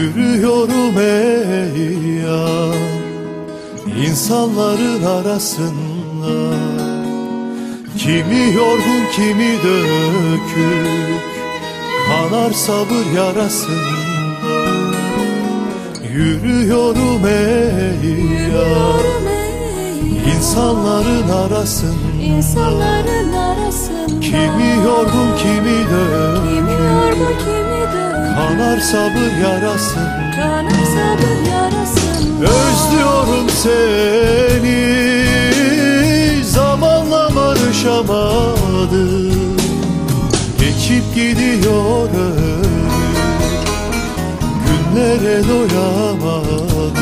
Yürüyorum ey yar. İnsanların arasında Kimi yorgun kimi dökük. Kanar sabır yarasında. Yürüyorum ey yar. İnsanların arasında İnsanların arasında Kimi yorgun kimi Kimi dökük. yorgun kimi dön Kanar sabır yarasında Kanar sabır yarasında Özlüyorum seni. Zamanla barışamadım Geçip gidiyor Günlere doyamadım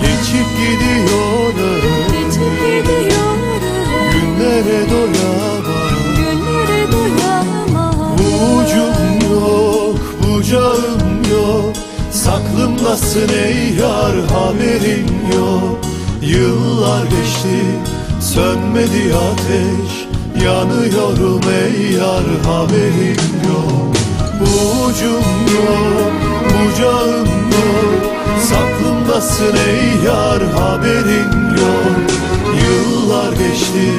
Geçip gidiyor bucağım yok. Saklımdasın ey yar haberin yok. Yıllar geçti, sönmedi ateş. Yanıyorum ey yar haberin yok. Ucum yok, bucağım yok. Saklımdasın ey yar haberin yok. Yıllar geçti,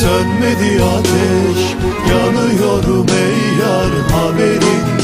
sönmedi ateş. Yanıyorum ey yar haberin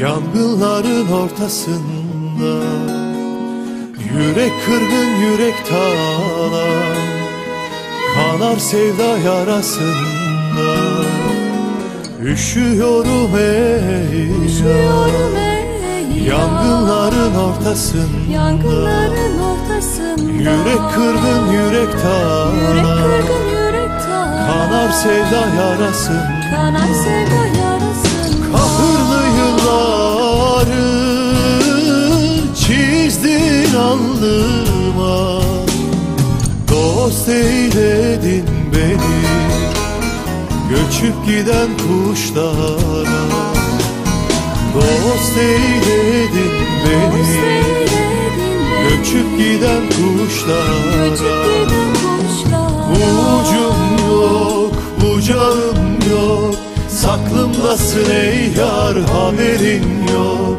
Yangınların ortasında Yürek kırgın yürek talan Kanar sevda yarasında Üşüyorum ey Üşüyorum ey Yangınların ortasında Yangınların ortasında Yürek kırgın yürek Yürek talan kırgın yürek talan Kanar sevda yarasında Kanar sevda yarasında Kahırlı yılları çizdin alnıma. Dost eyledin beni Göçüp giden kuşlara. Dost eyledin beni Göçüp giden kuşlara. Ucum yok, bucağım Saklımdasın ey yar haberin yok.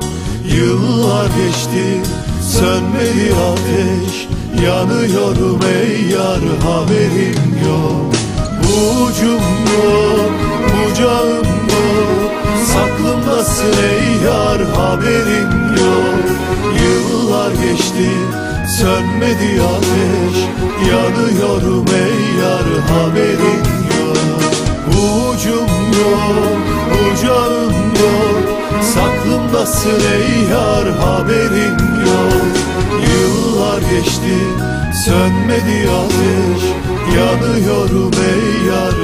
Yıllar geçti, sönmedi ateş. Yanıyorum ey yar haberin yok. Ucum yok, bucağım yok Saklımdasın ey yar haberin yok. Yıllar geçti, sönmedi ateş. Yanıyorum ey yar haberin Yar haberin yok. Yıllar geçti, sönmedi ateş. Yanıyorum ey yar